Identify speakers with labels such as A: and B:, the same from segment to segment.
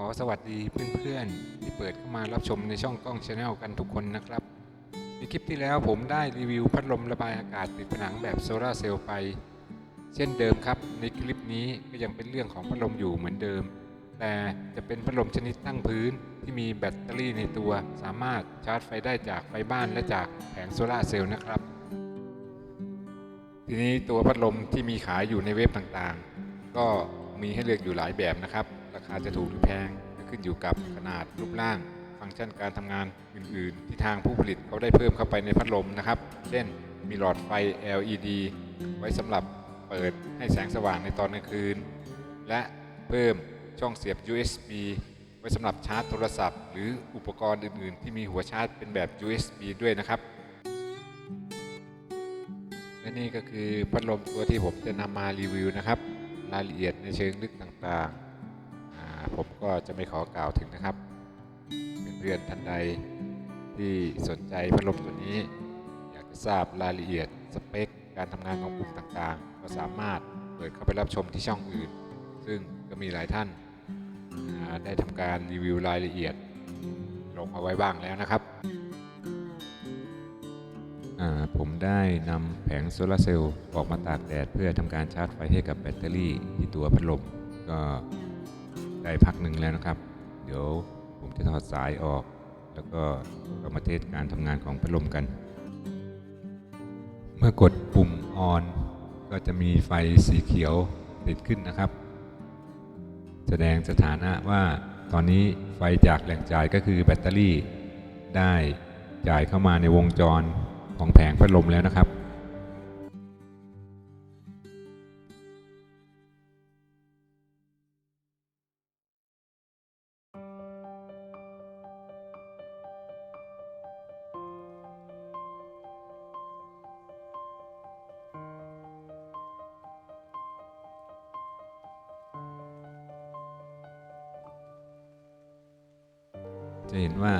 A: ขอสวัสดีเพื่อนๆ ที่เปิดเข้ามารับชมในช่องกล้องชาแนลกันทุกคนนะครับ ในคลิปที่แล้วผมได้รีวิวพัดลมระบายอากาศติดผนังแบบโซลาเซลล์ไป เช่นเดิมครับ ในคลิปนี้ก็ยังเป็นเรื่องของพัดลมอยู่เหมือนเดิม แต่จะเป็นพัดลมชนิดตั้งพื้นที่มีแบตเตอรี่ในตัว สามารถชาร์จไฟได้จากไฟบ้านและจากแผงโซลาเซลล์นะครับ ทีนี้ตัวพัดลมที่มีขายอยู่ในเว็บต่างๆ ก็มีให้เลือกอยู่หลายแบบนะครับ ราคาจะถูกหรือแพงขึ้นอยู่กับขนาดรูปร่าง ฟังก์ชันการทำงานอื่น ๆ ที่ทางผู้ผลิตเขาได้เพิ่มเข้าไปในพัดลมนะครับ เช่น มีหลอดไฟ LED ไว้สำหรับเปิดให้แสงสว่างในตอนกลางคืน และเพิ่มช่องเสียบ USB ไว้สำหรับชาร์จโทรศัพท์ หรืออุปกรณ์อื่น ๆ ที่มีหัวชาร์จเป็นแบบ USB ด้วยนะครับและนี่ก็คือพัดลมตัวที่ผมจะนำมารีวิวนะครับ รายละเอียดในเชิงลึกต่าง ๆ ผมก็จะไม่ขอกล่าวถึงนะครับเพื่อนๆท่านใดที่สนใจพัดลมตัวนี้ อยากจะทราบรายละเอียดสเปค การทำงานของปุ่มต่างๆ ก็สามารถเปิดเข้าไปรับชมที่ช่องอื่น ซึ่งก็มีหลายท่านได้ทำการรีวิวรายละเอียด ลงเอาไว้บ้างแล้วนะครับ ผมได้นำแผงโซลาร์เซลล์ออกมาตากแดด เพื่อทำการชาร์จไฟให้กับแบตเตอรี่ที่ตัวพัดลมก็ ได้พักหนึ่งแล้วนะครับ เดี๋ยวผมจะถอดสายออก แล้วก็กมาเทสการทำงานของพัดลมกัน เมื่อกดปุ่มออนก็จะมีไฟสีเขียวติดขึ้นนะครับ แสดงสถานะว่าตอนนี้ไฟจากแหล่งจ่ายก็คือแบตเตอรี่ ได้จ่ายเข้ามาในวงจรของแผงพัดลมแล้วนะครับ จะเห็นว่า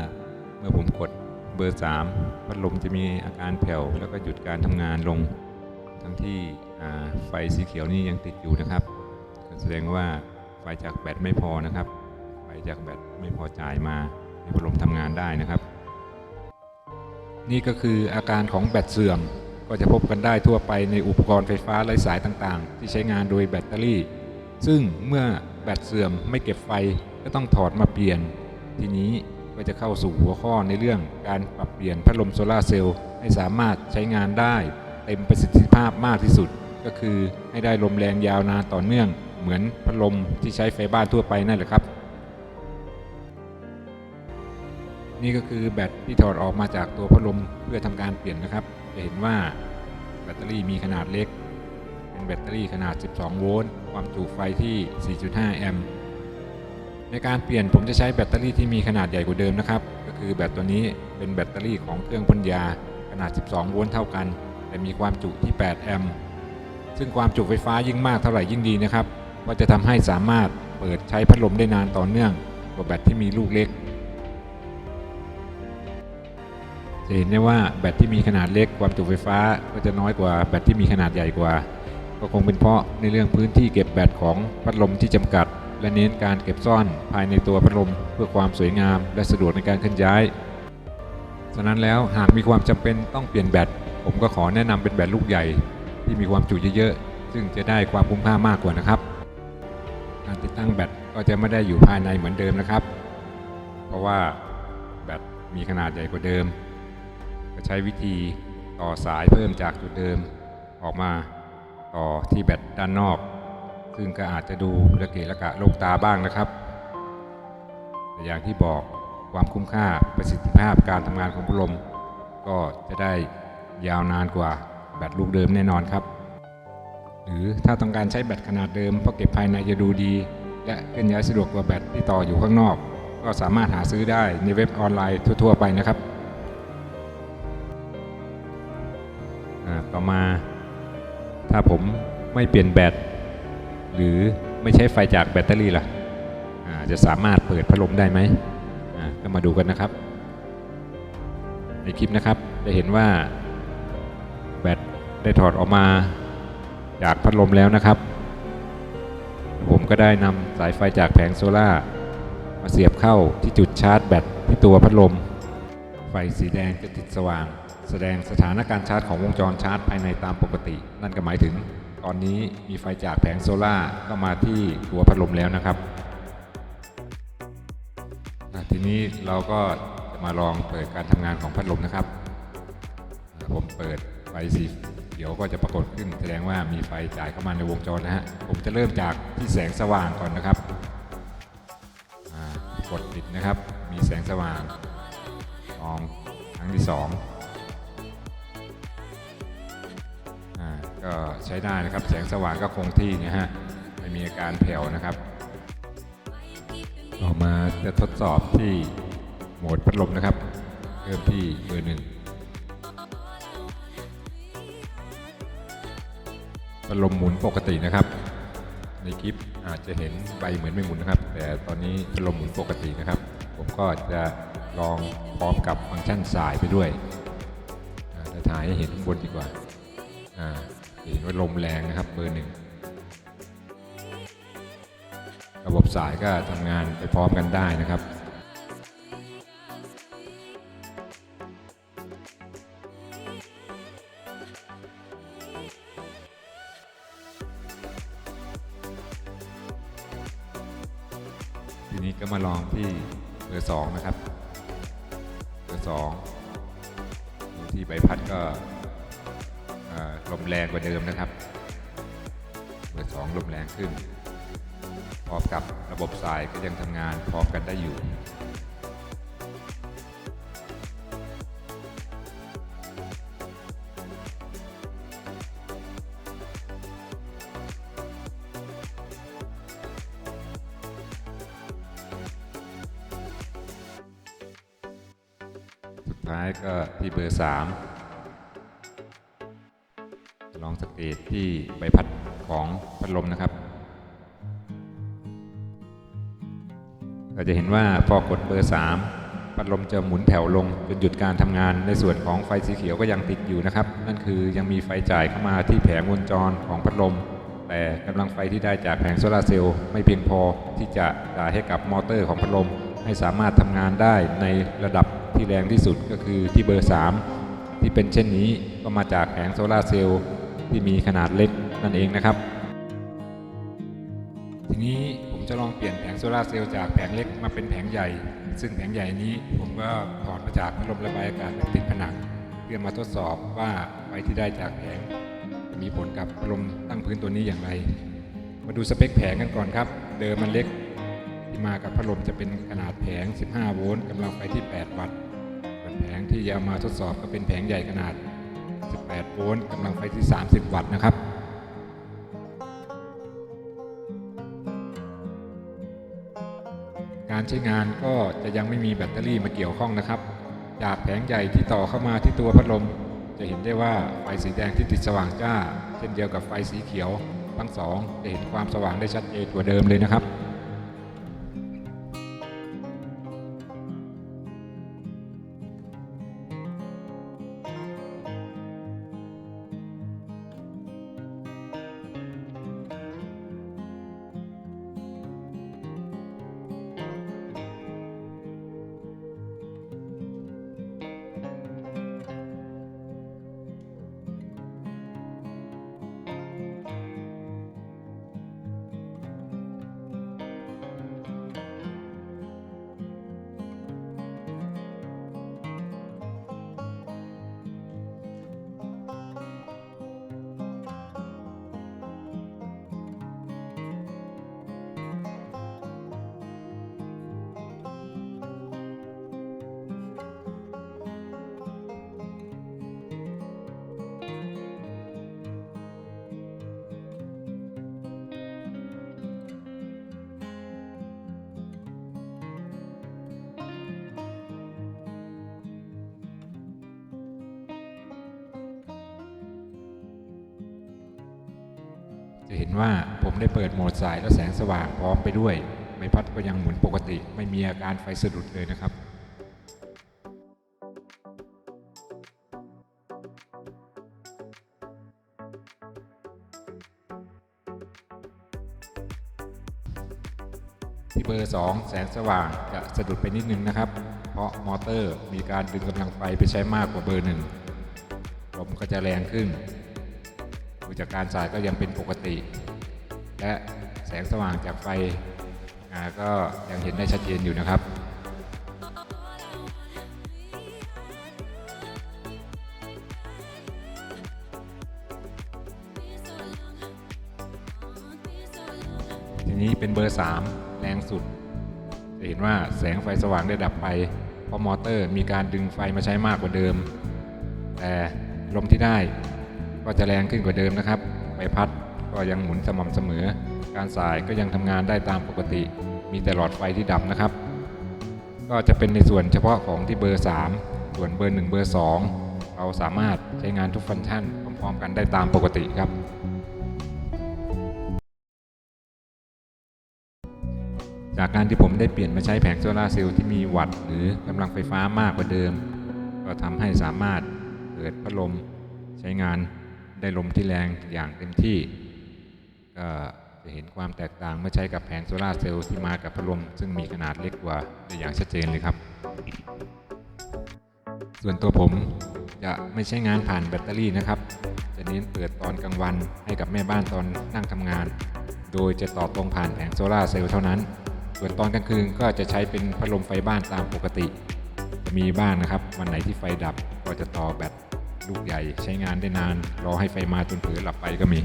A: เมื่อผมกดเบอร์ 3 พัดลมจะมีอาการแผ่วแล้วก็หยุดการทำงานลง ทั้งที่ไฟสีเขียวนี่ยังติดอยู่นะครับ แสดงว่าไฟจากแบตไม่พอนะครับ ไฟจากแบตไม่พอจ่ายมาให้พัดลมทำงานได้นะครับ นี่ก็คืออาการของแบตเสื่อมก็จะพบกันได้ทั่วไปในอุปกรณ์ไฟฟ้าไร้สายต่างๆ ที่ใช้งานโดยแบตเตอรี่ ซึ่งเมื่อแบตเสื่อมไม่เก็บไฟก็ต้องถอดมาเปลี่ยน ทีนี้ ก็จะเข้าสู่หัวข้อในเรื่องการปรับเปลี่ยนพัดลมโซลาร์เซลล์ให้สามารถใช้งานได้ เต็มประสิทธิภาพมากที่สุด ก็คือให้ได้ลมแรงยาวนานต่อเนื่อง เหมือนพัดลมที่ใช้ไฟบ้านทั่วไปนั่นแหละครับ นี่ก็คือแบตที่ถอดออกมาจากตัวพัดลมเพื่อทำการเปลี่ยนนะครับ จะเห็นว่าแบตเตอรี่มีขนาดเล็ก เป็นแบตเตอรี่ขนาด 12 โวลต์ความจุไฟที่ 4.5 แอมป์ ในการเปลี่ยนผมจะใช้แบตเตอรี่ที่มีขนาดใหญ่กว่าเดิมนะครับ ก็คือแบตตัวนี้เป็นแบตเตอรี่ของเครื่องพ่นยาขนาด 12 โวลต์เท่ากัน แต่มีความจุที่ 8 แอมป์ซึ่งความจุไฟฟ้ายิ่งมากเท่าไหร่ยิ่งดีนะครับว่าจะทำให้สามารถเปิดใช้พัดลมได้นานต่อเนื่องกว่าแบตที่มีลูกเล็กจะเห็นได้ว่าแบตที่มีขนาดเล็กความจุไฟฟ้าก็จะน้อยกว่าแบตที่มีขนาดใหญ่กว่า ก็คงเป็นเพราะในเรื่องพื้นที่เก็บแบตของพัดลมที่จำกัด และเน้นการเก็บซ่อนภายในตัวพัดลมเพื่อความสวยงาม และสะดวกในการเคลื่อนย้าย ฉะนั้นแล้วหากมีความจำเป็นต้องเปลี่ยนแบต ผมก็ขอแนะนำเป็นแบตลูกใหญ่ ที่มีความจุเยอะๆ ซึ่งจะได้ความคุ้มค่ามากกว่านะครับ การติดตั้งแบตก็จะไม่ได้อยู่ภายในเหมือนเดิมนะครับ เพราะว่าแบตมีขนาดใหญ่กว่าเดิม ก็ใช้วิธีต่อสายเพิ่มจากจุดเดิม ออกมาต่อที่แบตด้านนอก ซึ่งก็อาจจะดูระเกะระกะโลกตาบ้างนะครับแต่อย่างที่บอกความคุ้มค่าประสิทธิภาพการทำงานของพัดลม ก็จะได้ยาวนานกว่าแบตลูกเดิมแน่นอนครับ หรือถ้าต้องการใช้แบตขนาดเดิมเพราะเก็บภายในจะดูดี และเคลื่อนย้ายสะดวกกว่าแบตที่ต่ออยู่ข้างนอก ก็สามารถหาซื้อได้ในเว็บออนไลน์ทั่ว ๆ ไปนะครับอ่าต่อมา ถ้าผมไม่เปลี่ยนแบต หรือไม่ใช้ไฟจากแบตเตอรี่ล่ะจะสามารถเปิดพัดลมได้ไหมก็มาดูกันนะครับ ในคลิปนะครับจะเห็นว่าแบตได้ถอดออกมาจากพัดลมแล้วนะครับ ผมก็ได้นำสายไฟจากแผงโซล่ามาเสียบเข้าที่จุดชาร์จแบตที่ตัวพัดลม ไฟสีแดงจะติดสว่าง แสดงสถานการชาร์จของวงจรชาร์จภายในตามปกติ นั่นก็หมายถึง อนนี้มีไฟจากแผงโซล่าก็มาที่หัวพัดลมแล้วนะครับ ทีนี้เราก็จะมาลองเปิดการทำงานของพัดลมนะครับ ผมเปิดไฟสีเขียวก็จะปรากฏขึ้น แสดงว่ามีไฟจ่ายเข้ามาในวงจรนะฮะ ผมจะเริ่มจากที่แสงสว่างก่อนนะครับ กดปิดนะครับ มีแสงสว่างลองครั้งที่ 2 ก็ใช้ได้นะครับ แสงสว่างก็คงที่นะฮะไม่มีอาการแผ่วนะครับ ต่อมาจะทดสอบที่โหมดพัดลมนะครับ เริ่มที่เบอร์หนึ่งพัดลมหมุนปกตินะครับ ในคลิปอาจจะเห็นใบเหมือนไม่หมุนนะครับ แต่ตอนนี้พัดลมหมุนปกตินะครับ ผมก็จะลองพร้อมกับฟังก์ชันสายไปด้วยจะถ่ายให้เห็นข้างบนดีกว่า อ่า จะเห็นว่าลมแรงนะครับเบอร์หนึ่งระบบสายก็ทำงานไปพร้อมกันได้นะครับทีนี้ก็มาลองที่เบอร์สองนะครับ เบอร์สองที่ใบพัดก็ ลมแรงกว่าเดิมนะครับ เบอร์สองลมแรงขึ้น พร้อมกับระบบสายก็ยังทำงานพร้อมกันได้อยู่สุดท้ายก็ที่เบอร์ 3 เกตที่ใบพัดของพัดลมนะครับ เราจะเห็นว่าพอกดเบอร์ 3 พัดลมจะหมุนแผ่วลงจนหยุดการทำงาน ในส่วนของไฟสีเขียวก็ยังติดอยู่นะครับ นั่นคือยังมีไฟจ่ายเข้ามาที่แผงวงจรของพัดลม แต่กำลังไฟที่ได้จากแผงโซลาเซลล์ไม่เพียงพอที่จะจ่ายให้กับมอเตอร์ของพัดลม ให้สามารถทำงานได้ในระดับที่แรงที่สุดก็คือที่เบอร์ 3 ที่เป็นเช่นนี้ก็มาจากแผงโซลาเซลล์ ที่มีขนาดเล็กนั่นเองนะครับ ทีนี้ผมจะลองเปลี่ยนแผงโซลาเซลล์จากแผงเล็กมาเป็นแผงใหญ่ ซึ่งแผงใหญ่นี้ผมก็ถอดมาจากพัดลมระบายอากาศแบบติดผนัง เพื่อมาทดสอบว่าไฟที่ได้จากแผงมีผลกับพัดลมตั้งพื้นตัวนี้อย่างไร มาดูสเปคแผงกันก่อนครับ เดิมมันเล็กที่มากับพัดลมจะเป็นขนาดแผง 15 โวลต์กำลังไฟที่ 8 วัตต์ส่วนแผงที่จะเอามาทดสอบก็เป็นแผงใหญ่ขนาด 18 โวลต์กำลังไฟที่ 30 วัตต์นะครับการใช้งานก็จะยังไม่มีแบตเตอรี่มาเกี่ยวข้องนะครับ จากแผงใหญ่ที่ต่อเข้ามาที่ตัวพัดลม จะเห็นได้ว่าไฟสีแดงที่ติดสว่างจ้า เช่นเดียวกับไฟสีเขียว ทั้งสองจะเห็นความสว่างได้ชัดเจนกว่าเดิมเลยนะครับ จะเห็นว่าผมได้เปิดโหมดสายและแสงสว่างพร้อมไปด้วย ใบพัดก็ยังหมุนปกติ ไม่มีอาการไฟสะดุดเลยนะครับที่เบอร์ 2 แสงสว่างจะสะดุดไปนิดนึงนะครับ เพราะมอเตอร์มีการดึงกำลังไฟไปใช้มากกว่าเบอร์หนึ่งลมก็จะแรงขึ้น ดูจากการสายก็ยังเป็นปกติ และแสงสว่างจากไฟก็ยังเห็นได้ชัดเจนอยู่นะครับทีนี้เป็นเบอร์ 3 แรงสุด จะเห็นว่าแสงไฟสว่างได้ดับไป เพราะมอเตอร์มีการดึงไฟมาใช้มากกว่าเดิม แต่ลมที่ได้ ก็จะแรงขึ้นกว่าเดิมนะครับใบพัดก็ยังหมุนสม่ำเสมอ การสายก็ยังทำงานได้ตามปกติ มีแต่หลอดไฟที่ดับนะครับ ก็จะเป็นในส่วนเฉพาะของที่เบอร์ 3 ส่วนเบอร์ 1 เบอร์ 2 เราสามารถใช้งานทุกฟังก์ชันพร้อมๆกันได้ตามปกติครับจากการที่ผมได้เปลี่ยนมาใช้แผงโซลาร์เซลล์ที่มีวัตต์หรือกำลังไฟฟ้ามากกว่าเดิม ก็ทำให้สามารถเกิดพัดลมใช้งาน ได้ลมที่แรงอย่างเต็มที่ ก็จะเห็นความแตกต่างเมื่อใช้กับแผงโซลาเซลล์ที่มากับพัดลม ซึ่งมีขนาดเล็กกว่าได้อย่างชัดเจนเลยครับ ส่วนตัวผมจะไม่ใช้งานผ่านแบตเตอรี่นะครับ จะเน้นเปิดตอนกลางวันให้กับแม่บ้านตอนนั่งทำงาน โดยจะต่อตรงผ่านแผงโซลาเซลล์เท่านั้น ส่วนตอนกลางคืนก็จะใช้เป็นพัดลมไฟบ้านตามปกติ จะมีบ้างนะครับ วันไหนที่ไฟดับก็จะต่อแบต ลูกใหญ่ใช้งานได้นาน รอให้ไฟมาจนเผลอหลับไปก็มี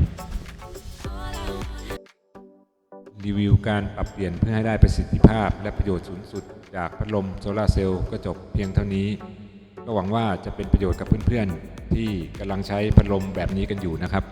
A: รีวิวการปรับเปลี่ยนเพื่อให้ได้ประสิทธิภาพและประโยชน์สูงสุด จากพัดลมโซลาเซลล์ก็จบเพียงเท่านี้ ก็หวังว่าจะเป็นประโยชน์กับเพื่อนๆ ที่กำลังใช้พัดลมแบบนี้กันอยู่นะครับ